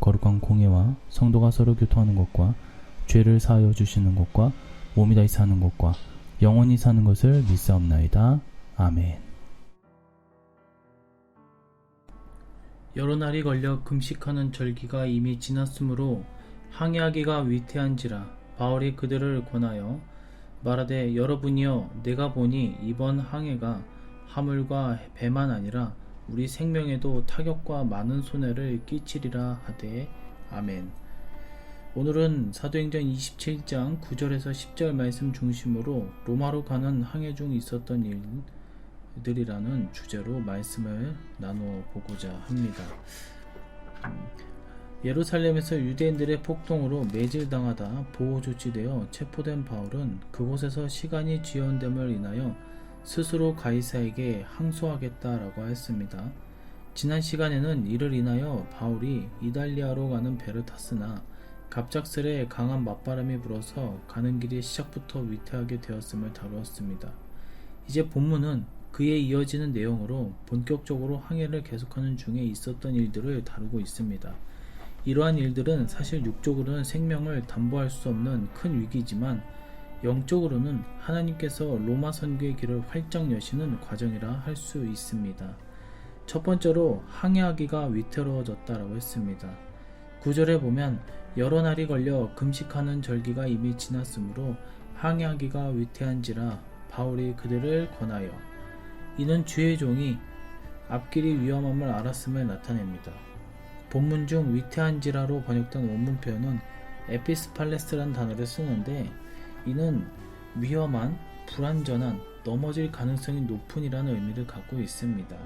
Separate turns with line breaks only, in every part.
거룩한 공예와 성도가 서로 교통하는 것과 죄를 사하여 주시는 것과 몸이 다시 사는 것과 영원히 사는 것을 믿사옵나이다. 아멘. 여러 날이 걸려 금식하는 절기가 이미 지났으므로 항해하기가 위태한지라 바울이 그들을 권하여 말하되 여러분이여 내가 보니 이번 항해가 하물과 배만 아니라 우리 생명에도 타격과 많은 손해를 끼치리라 하되 아멘. 오늘은 사도행전 27장 9절에서 10절 말씀 중심으로 로마로 가는 항해 중 있었던 일들이라는 주제로 말씀을 나누어 보고자 합니다. 예루살렘에서 유대인들의 폭동으로 매질당하다 보호 조치되어 체포된 바울은 그곳에서 시간이 지연됨을 인하여 스스로 가이사에게 항소하겠다라고 했습니다. 지난 시간에는 이를 인하여 바울이 이달리아로 가는 배를 탔으나 갑작스레 강한 맞바람이 불어서 가는 길이 시작부터 위태하게 되었음을 다루었습니다. 이제 본문은 그에 이어지는 내용으로 본격적으로 항해를 계속하는 중에 있었던 일들을 다루고 있습니다. 이러한 일들은 사실 육적으로는 생명을 담보할 수 없는 큰 위기지만 영적으로는 하나님께서 로마 선교의 길을 활짝 여시는 과정이라 할 수 있습니다. 첫 번째로 항해하기가 위태로워졌다라고 했습니다. 구절에 보면 여러 날이 걸려 금식하는 절기가 이미 지났으므로 항해하기가 위태한지라 바울이 그들을 권하여 이는 주의 종이 앞길이 위험함을 알았음을 나타냅니다. 본문 중 위태한지라로 번역된 원문 표현은 에피스팔레스란 단어를 쓰는데 이는 위험한, 불안전한, 넘어질 가능성이 높은이라는 의미를 갖고 있습니다.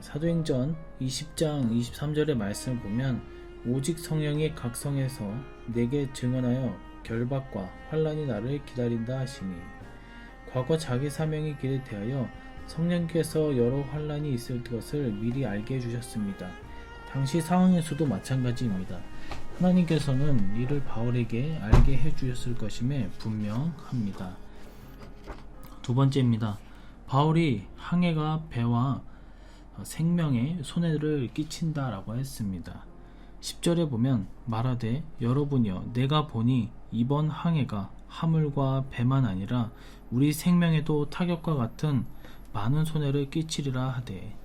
사도행전 20장 23절의 말씀을 보면 오직 성령이 각성해서 내게 증언하여 결박과 환란이 나를 기다린다 하시니 과거 자기 사명의 길에 대하여 성령께서 여러 환란이 있을 것을 미리 알게 해주셨습니다. 당시 상황에서도 마찬가지입니다. 하나님께서는 이를 바울에게 알게 해주셨을 것임에 분명합니다. 두 번째입니다. 바울이 항해가 배와 생명에 손해를 끼친다라고 했습니다. 10절에 보면 말하되 여러분이여 내가 보니 이번 항해가 하물과 배만 아니라 우리 생명에도 타격과 같은 많은 손해를 끼치리라 하되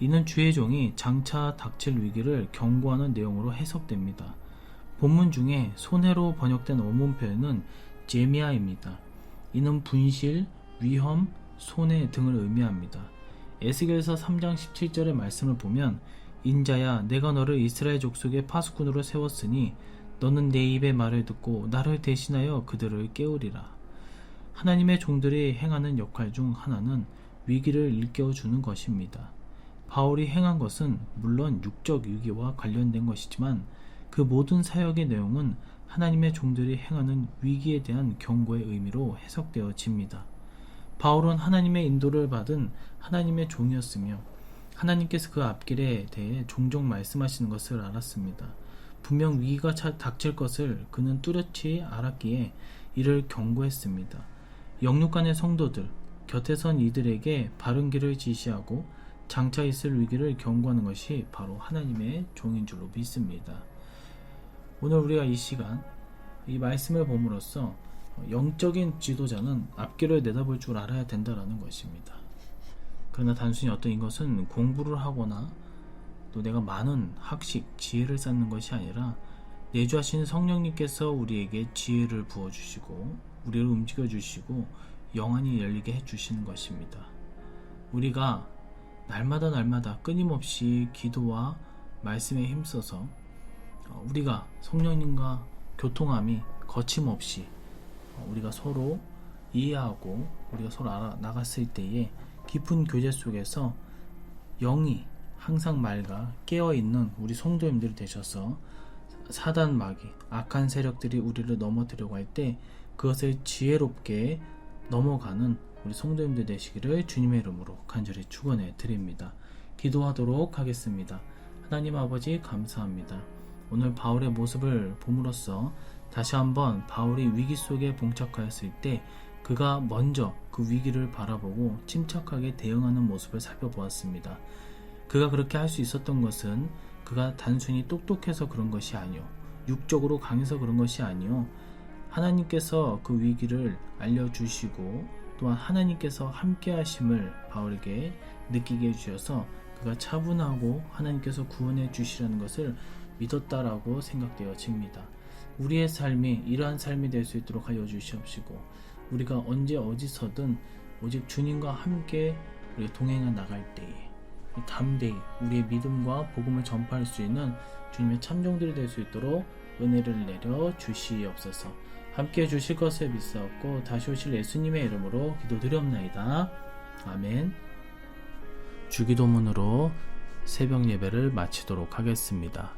이는 주의 종이 장차 닥칠 위기를 경고하는 내용으로 해석됩니다. 본문 중에 손해로 번역된 원문 표현은 제미아입니다. 이는 분실, 위험, 손해 등을 의미합니다. 에스겔서 3장 17절의 말씀을 보면 인자야 내가 너를 이스라엘 족속의 파수꾼으로 세웠으니 너는 내 입의 말을 듣고 나를 대신하여 그들을 깨우리라. 하나님의 종들이 행하는 역할 중 하나는 위기를 일깨워 주는 것입니다. 바울이 행한 것은 물론 육적 위기와 관련된 것이지만 그 모든 사역의 내용은 하나님의 종들이 행하는 위기에 대한 경고의 의미로 해석되어집니다. 바울은 하나님의 인도를 받은 하나님의 종이었으며 하나님께서 그 앞길에 대해 종종 말씀하시는 것을 알았습니다. 분명 위기가 닥칠 것을 그는 뚜렷이 알았기에 이를 경고했습니다. 영육간의 성도들, 곁에 선 이들에게 바른 길을 지시하고 장차 있을 위기를 경고하는 것이 바로 하나님의 종인 줄로 믿습니다. 오늘 우리가 이 시간 이 말씀을 봄으로써 영적인 지도자는 앞길을 내다볼 줄 알아야 된다라는 것입니다. 그러나 단순히 어떤 이것은 공부를 하거나 또 내가 많은 학식, 지혜를 쌓는 것이 아니라 내주하신 성령님께서 우리에게 지혜를 부어주시고 우리를 움직여 주시고 영안이 열리게 해주시는 것입니다. 우리가 날마다 날마다 끊임없이 기도와 말씀에 힘써서 어, 우리가 성령님과 교통함이 거침없이 어, 우리가 서로 이해하고 우리가 서로 알아 나갔을 때에 깊은 교제 속에서 영이 항상 맑아 깨어 있는 우리 성도님들이 되셔서 사단 마귀 악한 세력들이 우리를 넘어뜨려고 할 때 그것을 지혜롭게 넘어가는 우리 성도님들 되시기를 주님의 이름으로 간절히 축원해 드립니다. 기도하도록 하겠습니다. 하나님 아버지 감사합니다. 오늘 바울의 모습을 봄으로써 다시 한번 바울이 위기 속에 봉착하였을 때 그가 먼저 그 위기를 바라보고 침착하게 대응하는 모습을 살펴보았습니다. 그가 그렇게 할 수 있었던 것은 그가 단순히 똑똑해서 그런 것이 아니요. 육적으로 강해서 그런 것이 아니요. 하나님께서 그 위기를 알려주시고 또한 하나님께서 함께 하심을 바울에게 느끼게 해주셔서 그가 차분하고 하나님께서 구원해 주시라는 것을 믿었다라고 생각되어집니다. 우리의 삶이 이러한 삶이 될 수 있도록 하여 주시옵시고 우리가 언제 어디서든 오직 주님과 함께 우리 동행해 나갈 때에 담대히 우리의 믿음과 복음을 전파할 수 있는 주님의 참종들이 될 수 있도록 은혜를 내려 주시옵소서. 함께 해 주실 것을 믿사옵고 다시 오실 예수님의 이름으로 기도드리옵나이다. 아멘. 주기도문으로 새벽 예배를 마치도록 하겠습니다.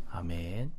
아멘.